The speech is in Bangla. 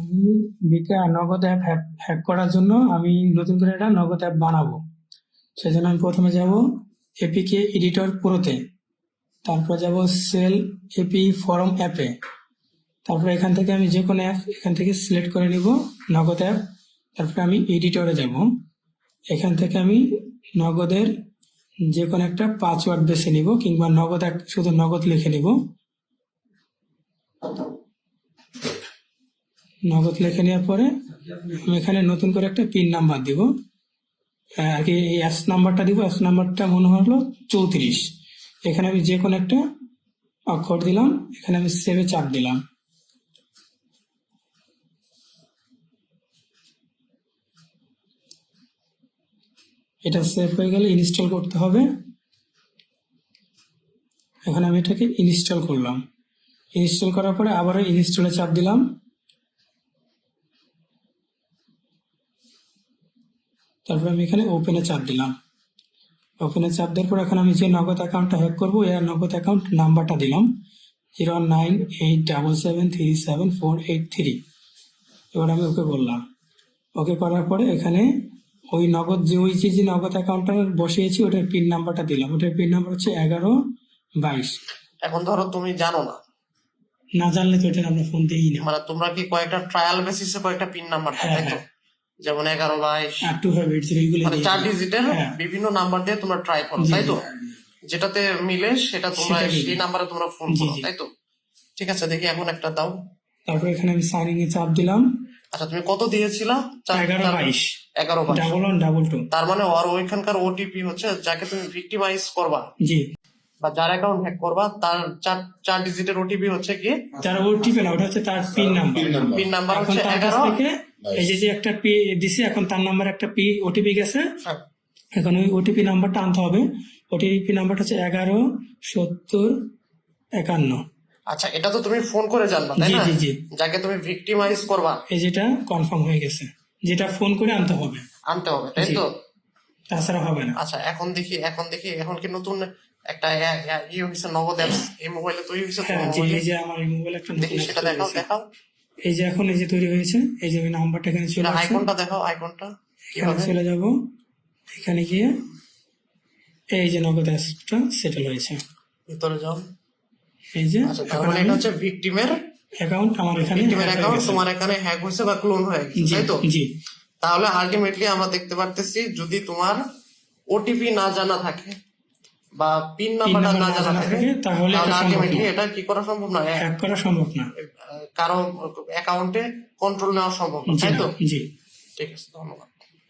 আমি বিকা নগদ অ্যাপ হ্যাক করার জন্য আমি নতুন করে একটা নগদ অ্যাপ বানাবো। সেজন্য আমি প্রথমে যাব এপিকে এডিটর প্রোতে। তারপর যাব সেল এপি ফরম অ্যাপে তারপর এখান থেকে আমি যে কোনো অ্যাপ এখান থেকে সিলেক্ট করে নিব, নগদ অ্যাপ তারপরে আমি এডিটরে যাব। এখান থেকে আমি নগদের যে কোনো একটা পাসওয়ার্ড বেছে নিব কিংবা নগদ শুধু নগদ লিখে নিব। নগদ লিখে নেওয়ার পরে আমি এখানে নতুন করে একটা পিন নাম্বার দিব। আর কি এই নাম্বারটা দিব। অ্যাপস নাম্বারটা মনে হলো চৌত্রিশ। এখানে আমি যে কোনো একটা অক্ষর দিলাম। এখানে আমি সেভে চাপ দিলাম। এটা সেভ হয়ে গেলে ইনস্টল করতে হবে। এখন আমি এটাকে ইনস্টল করলাম। ইনস্টল করার পরে আবারও ইনস্টলে চাপ দিলাম। তারপর আমি এখানে ওপেনে চাপ দিলাম। ওপেনে চাপ দেওয়ার পর এখন আমি যে নগদ অ্যাকাউন্টটা হ্যাক করব এর নগদ অ্যাকাউন্ট নাম্বারটা দিলাম। Zero nine eight double seven three seven four eight three এবার আমি ওকে বললাম। ওকে করার পরে এখানে ওই নগদ যে ওই যে যে নগদ অ্যাকাউন্টটা বসিয়েছি ওটার পিন নাম্বারটা দিলাম। ওটার পিন নাম্বার হচ্ছে এগারো বাইশ। এখন ধরো তুমি জানো না। না জানলে তো এটা আমরা ফোন দিই না মানে তোমরা কি কয়েকটা ট্রায়াল বেসিসে কয়েকটা পিন নাম্বার হ্যাঁ, হ্যাঁ। যেমন এগারো বাইশ। মানে চার ডিজিটের হ্যাঁ। বিভিন্ন নাম্বার দিয়ে তোমরা ট্রাই করো তাই তো? যেটাতে মিলে সেটা তোমরা সেই নাম্বারে তোমরা ফোন করো তাই তো? ঠিক আছে দেখি এখন একটা দাও। তারপর এখানে আমি সাইন ইন চাপ দিলাম। আচ্ছা তুমি কত দিয়েছিলা? এগারো বাইশ। এগারো বাইশ। ডাবল ওয়ান ডাবল টু তার মানে ওর ওইখানকার ওটিপি হচ্ছে যাকে তুমি ভিক্টিমাইজ করবা। জি। বা যার অ্যাকাউন্ট হ্যাক করবা তার চার চার ডিজিটের ওটিপি হচ্ছে কি? তার ওটিপি না ওটা হচ্ছে তার পিন নাম্বার পিন নাম্বার হচ্ছে এগারো। এই যে একটা পি দিছে এখন তার নাম্বার একটা পি ওটিপি গেছে। হ্যাঁ। এখন ওই ওটিপি নাম্বারটা আনতে হবে। ওটিপি নাম্বারটা হচ্ছে এগারো সত্তর একান্ন। আচ্ছা এটা তো তুমি ফোন করে জানবা তাই না? জি, জি। যাকে তুমি ভিক্টিমাইজ করবা। এই যেটা কনফার্ম হয়ে গেছে। যেটা ফোন করে আনতে হবে। আনতে হবে তাই তো? তাছাড়া হবে না। আচ্ছা এখন দেখি এখন দেখি এখন কি নতুন একটা ইয়ে হয়েছে নগদ অ্যাপস এই মোবাইলে তৈরি হয়েছে হ্যাঁ জি এই যে আমার এই মোবাইল একটা দেখি সেটা দেখাও দেখাও। এই যে এখন এই যে তৈরি হয়েছে এই যে ওই নাম্বারটা এখানে চলে আসছে। আইকনটা দেখাও আইকনটা এখানে চলে যাব। এখানে গিয়ে এই যে নগদ অ্যাপসটা সেটেল হয়েছে। ভিতরে যাও। এই যে আচ্ছা এখন মানে এটা হচ্ছে ভিকটিমের অ্যাকাউন্ট আমার এখানে ভিকটিমের অ্যাকাউন্ট তোমার এখানে হ্যাক হয়েছে বা ক্লোন হয়ে গেছে তাই তো? জি। তাহলে আলটিমেটলি আমরা দেখতে পারতেছি যদি তোমার ওটিপি না জানা থাকে বা পিন নাম্বারটা না জানা থাকে। তাহলে আলটিমেটলি। এটা কি করা সম্ভব না? হ্যাক করা সম্ভব না। কারও অ্যাকাউন্টে কন্ট্রোল নেওয়া সম্ভব না তাই তো? জি। ঠিক আছে ধন্যবাদ।